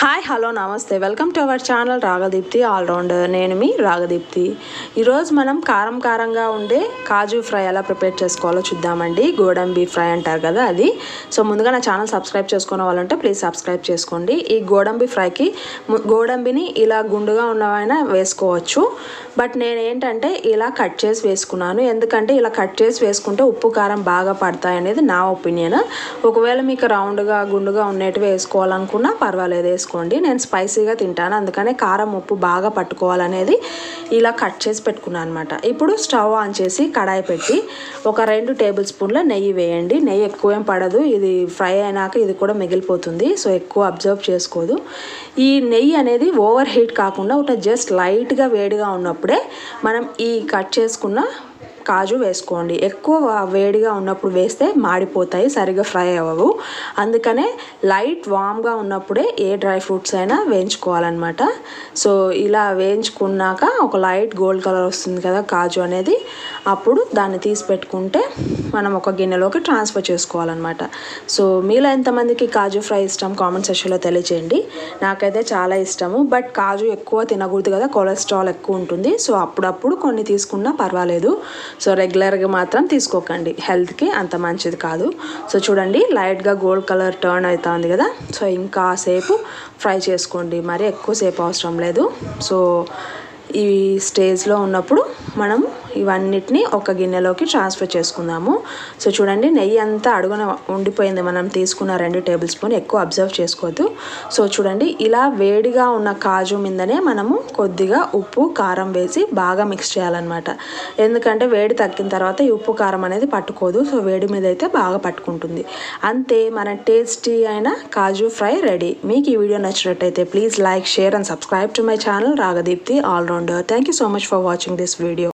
Hi hello నమస్తే welcome to our channel Ragadeepthi allrounder నేను మీ రాగదీప్తి ఈరోజు మనం కారం కారంగా ఉండే కాజు ఫ్రై ఎలా ప్రిపేర్ చేసుకోవాలో చూద్దామండి. గోడంబి ఫ్రై అంటారు కదా అది. సో ముందుగా నా ఛానల్ సబ్స్క్రైబ్ చేసుకున్న వాళ్ళంటే ప్లీజ్ సబ్స్క్రైబ్ చేసుకోండి. ఈ గోడంబి ఫ్రైకి గోడంబిని ఇలా గుండుగా ఉన్నవైనా వేసుకోవచ్చు. బట్ నేను ఏంటంటే ఇలా కట్ చేసి వేసుకున్నాను. ఎందుకంటే ఇలా కట్ చేసి వేసుకుంటే ఉప్పు కారం బాగా పడతాయి అనేది నా ఒపీనియన్. ఒకవేళ మీకు రౌండ్గా గుండుగా ఉన్నట్టు వేసుకోవాలనుకున్నా పర్వాలేదు. వేసుకోండి నేను స్పైసీగా తింటాను. అందుకనే కారం ఉప్పు బాగా పట్టుకోవాలనేది ఇలా కట్ చేసి పెట్టుకున్నాను అనమాట ఇప్పుడు స్టవ్ ఆన్ చేసి కడాయి పెట్టి ఒక రెండు టేబుల్ స్పూన్ల నెయ్యి వేయండి. నెయ్యి ఎక్కువ ఏం పడదు. ఇది ఫ్రై అయినాక ఇది కూడా మిగిలిపోతుంది. సో ఎక్కువ అబ్జర్వ్ చేసుకోదు. ఈ నెయ్యి అనేది ఓవర్ హీట్ కాకుండా ఒక జస్ట్ లైట్గా వేడిగా ఉన్నప్పుడే మనం ఈ కట్ చేసుకున్న కాజు వేసుకోండి. ఎక్కువ వేడిగా ఉన్నప్పుడు వేస్తే మాడిపోతాయి సరిగా ఫ్రై అవ్వవు. అందుకనే లైట్ వామ్గా ఉన్నప్పుడే ఏ డ్రై ఫ్రూట్స్ అయినా వేయించుకోవాలన్నమాట. సో ఇలా వేయించుకున్నాక ఒక లైట్ గోల్డ్ కలర్ వస్తుంది కదా కాజు అనేది అప్పుడు దాన్ని తీసి పెట్టుకుంటే మనం ఒక గిన్నెలోకి ట్రాన్స్ఫర్ చేసుకోవాలన్నమాట. సో మీలో ఎంతమందికి కాజు ఫ్రై ఇష్టం కామెంట్ సెక్షన్లో తెలియచేయండి. నాకైతే చాలా ఇష్టము. బట్ కాజు ఎక్కువ తినకూడదు కదా కొలెస్ట్రాల్ ఎక్కువ ఉంటుంది. సో అప్పుడప్పుడు కొన్ని తీసుకున్నా పర్వాలేదు. సో రెగ్యులర్గా మాత్రం తీసుకోకండి. హెల్త్కి అంత మంచిది కాదు. సో చూడండి లైట్గా గోల్డ్ కలర్ టర్న్ అవుతుంది కదా. సో ఇంకా సేపు ఫ్రై చేసుకోండి. మరి ఎక్కువసేపు అవసరం లేదు. సో ఈ స్టేజ్లో ఉన్నప్పుడు మనం ఇవన్నిటిని ఒక గిన్నెలోకి ట్రాన్స్ఫర్ చేసుకుందాము. సో చూడండి నెయ్యి అంతా అడుగున ఉండిపోయింది. మనం తీసుకున్న రెండు టేబుల్ స్పూన్ ఎక్కువ అబ్జర్వ్ చేసుకోవద్దు. సో చూడండి ఇలా వేడిగా ఉన్న కాజు మీదనే మనము కొద్దిగా ఉప్పు కారం వేసి బాగా మిక్స్ చేయాలన్నమాట. ఎందుకంటే వేడి తగ్గిన తర్వాత ఈ ఉప్పు కారం అనేది పట్టుకోదు. సో వేడి మీద అయితే బాగా పట్టుకుంటుంది. అంతే మన టేస్టీ అయిన కాజు ఫ్రై రెడీ. మీకు ఈ వీడియో నచ్చినట్టయితే please like share and subscribe to my channel. Ragadeepthi allrounder thank you so much for watching this video.